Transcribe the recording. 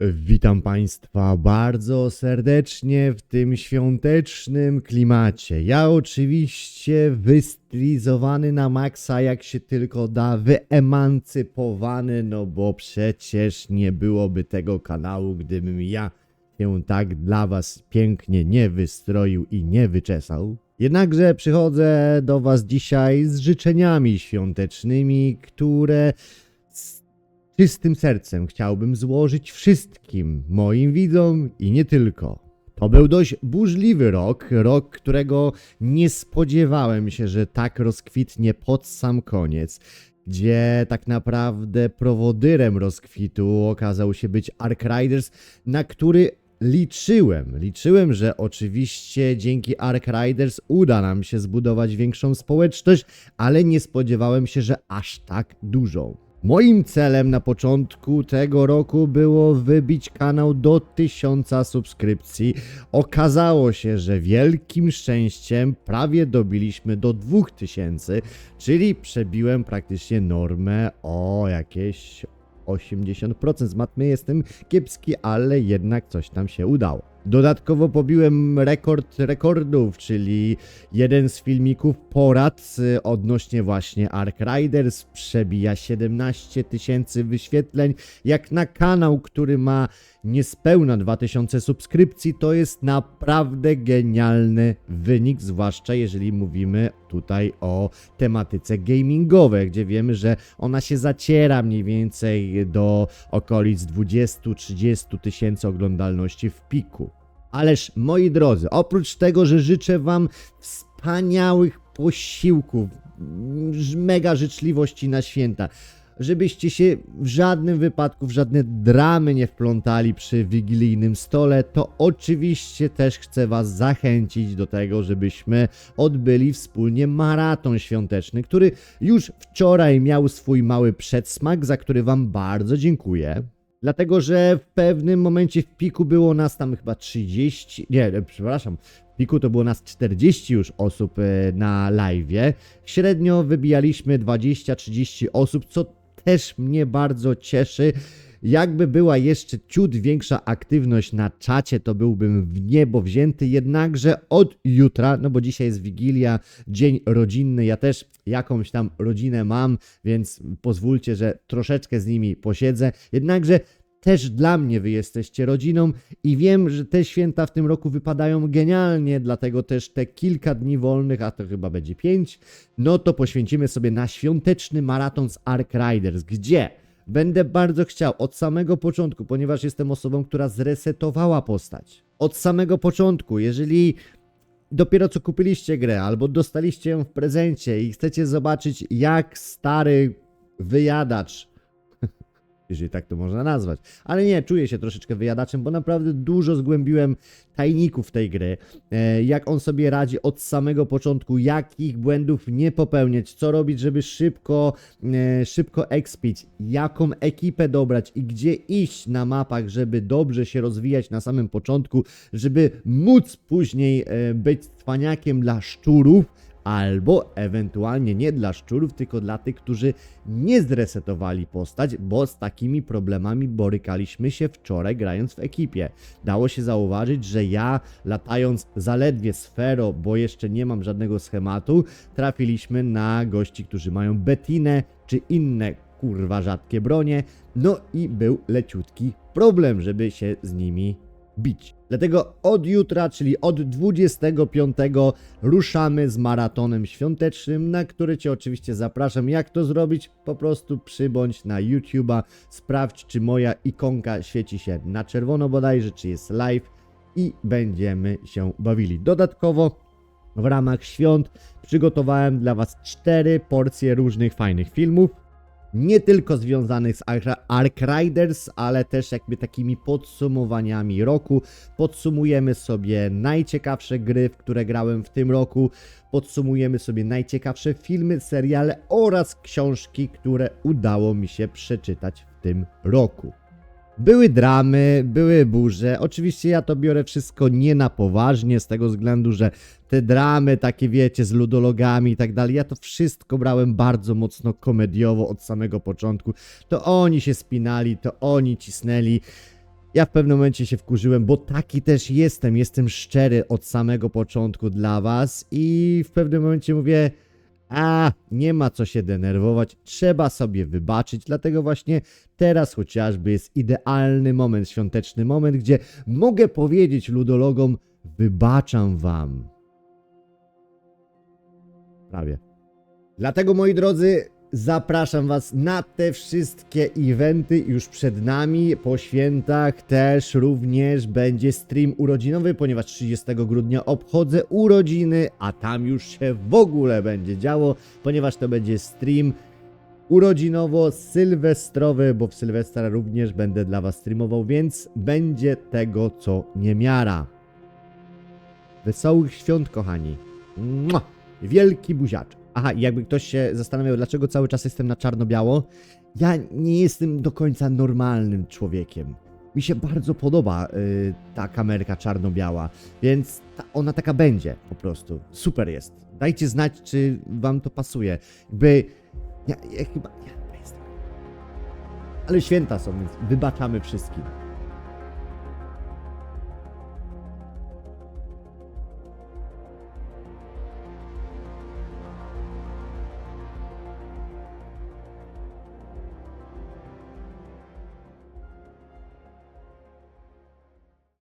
Witam Państwa bardzo serdecznie w tym świątecznym klimacie. Ja oczywiście wystylizowany na maksa jak się tylko da, wyemancypowany, no bo przecież nie byłoby tego kanału, gdybym ja się tak dla Was pięknie nie wystroił i nie wyczesał. Jednakże przychodzę do Was dzisiaj z życzeniami świątecznymi, które czystym sercem chciałbym złożyć wszystkim moim widzom i nie tylko. To był dość burzliwy rok, rok, którego nie spodziewałem się, że tak rozkwitnie pod sam koniec, gdzie tak naprawdę prowodyrem rozkwitu okazał się być Ark Riders, na który liczyłem. Liczyłem, że oczywiście dzięki Ark Riders uda nam się zbudować większą społeczność, ale nie spodziewałem się, że aż tak dużą. Moim celem na początku tego roku było wybić kanał do 1000 subskrypcji. Okazało się, że wielkim szczęściem prawie dobiliśmy do 2000, czyli przebiłem praktycznie normę o jakieś 80%. Z matmy jestem kiepski, ale jednak coś tam się udało. Dodatkowo pobiłem rekord rekordów, czyli jeden z filmików porad y, odnośnie właśnie Ark Riders przebija 17 tysięcy wyświetleń. Jak na kanał, który ma niespełna 2000 subskrypcji, to jest naprawdę genialny wynik, zwłaszcza jeżeli mówimy tutaj o tematyce gamingowej, gdzie wiemy, że ona się zaciera mniej więcej do okolic 20-30 tysięcy oglądalności w piku. Ależ moi drodzy, oprócz tego, że życzę Wam wspaniałych posiłków, mega życzliwości na święta, żebyście się w żadnym wypadku, w żadne dramy nie wplątali przy wigilijnym stole, to oczywiście też chcę Was zachęcić do tego, żebyśmy odbyli wspólnie maraton świąteczny, który już wczoraj miał swój mały przedsmak, za który Wam bardzo dziękuję. Dlatego, że w pewnym momencie w piku było nas tam chyba 30, nie, przepraszam, w piku to było nas 40 już osób e, na live'ie. Średnio wybijaliśmy 20-30 osób, co też mnie bardzo cieszy. Jakby była jeszcze ciut większa aktywność na czacie, to byłbym w niebo wzięty, jednakże od jutra, no bo dzisiaj jest Wigilia, dzień rodzinny, ja też jakąś tam rodzinę mam, więc pozwólcie, że troszeczkę z nimi posiedzę, jednakże też dla mnie wy jesteście rodziną i wiem, że te święta w tym roku wypadają genialnie, dlatego też te kilka dni wolnych, a to chyba będzie pięć, no to poświęcimy sobie na świąteczny maraton z Ark Riders, gdzie będę bardzo chciał od samego początku, ponieważ jestem osobą, która zresetowała postać. Od samego początku, jeżeli dopiero co kupiliście grę albo dostaliście ją w prezencie i chcecie zobaczyć, jak stary wyjadacz jeżeli tak to można nazwać. Ale nie, czuję się troszeczkę wyjadaczem, bo naprawdę dużo zgłębiłem tajników tej gry. E, jak on sobie radzi od samego początku, jakich błędów nie popełniać, co robić, żeby szybko, e, szybko expić, jaką ekipę dobrać i gdzie iść na mapach, żeby dobrze się rozwijać na samym początku, żeby móc później e, być cwaniakiem dla szczurów albo ewentualnie nie dla szczurów, tylko dla tych, którzy nie zresetowali postać, bo z takimi problemami borykaliśmy się wczoraj grając w ekipie. Dało się zauważyć, że ja latając zaledwie sfero, bo jeszcze nie mam żadnego schematu, trafiliśmy na gości, którzy mają betinę czy inne kurwa rzadkie bronie, no i był leciutki problem, żeby się z nimi bić. Dlatego od jutra, czyli od 25 ruszamy z maratonem świątecznym, na który Cię oczywiście zapraszam. Jak to zrobić? Po prostu przybądź na YouTube'a, sprawdź czy moja ikonka świeci się na czerwono bodajże, czy jest live i będziemy się bawili. Dodatkowo w ramach świąt przygotowałem dla Was cztery porcje różnych fajnych filmów nie tylko związanych z Ar- Ark Riders, ale też jakby takimi podsumowaniami roku. Podsumujemy sobie najciekawsze gry, w które grałem w tym roku. Podsumujemy sobie najciekawsze filmy, seriale oraz książki, które udało mi się przeczytać w tym roku. Były dramy, były burze. Oczywiście ja to biorę wszystko nie na poważnie, z tego względu, że te dramy, takie wiecie, z ludologami i tak dalej, ja to wszystko brałem bardzo mocno komediowo od samego początku. To oni się spinali, to oni cisnęli. Ja w pewnym momencie się wkurzyłem, bo taki też jestem. Jestem szczery od samego początku dla was i w pewnym momencie mówię, a nie ma co się denerwować, trzeba sobie wybaczyć. Dlatego właśnie teraz chociażby jest idealny moment, świąteczny moment, gdzie mogę powiedzieć ludologom, wybaczam wam. Prawie. Dlatego moi drodzy, zapraszam Was na te wszystkie eventy już przed nami. Po świętach też również będzie stream urodzinowy, ponieważ 30 grudnia obchodzę urodziny, a tam już się w ogóle będzie działo, ponieważ to będzie stream urodzinowo-sylwestrowy, bo w Sylwestra również będę dla Was streamował, więc będzie tego co niemiara. Wesołych świąt, kochani. Mua! Wielki buziacz. Aha, jakby ktoś się zastanawiał, dlaczego cały czas jestem na czarno-biało, ja nie jestem do końca normalnym człowiekiem. Mi się bardzo podoba y, ta kamerka czarno-biała, więc ta, ona taka będzie po prostu. Super jest. Dajcie znać, czy wam to pasuje. Jakby, ja, ja chyba, ja. Ale święta są, więc wybaczamy wszystkim.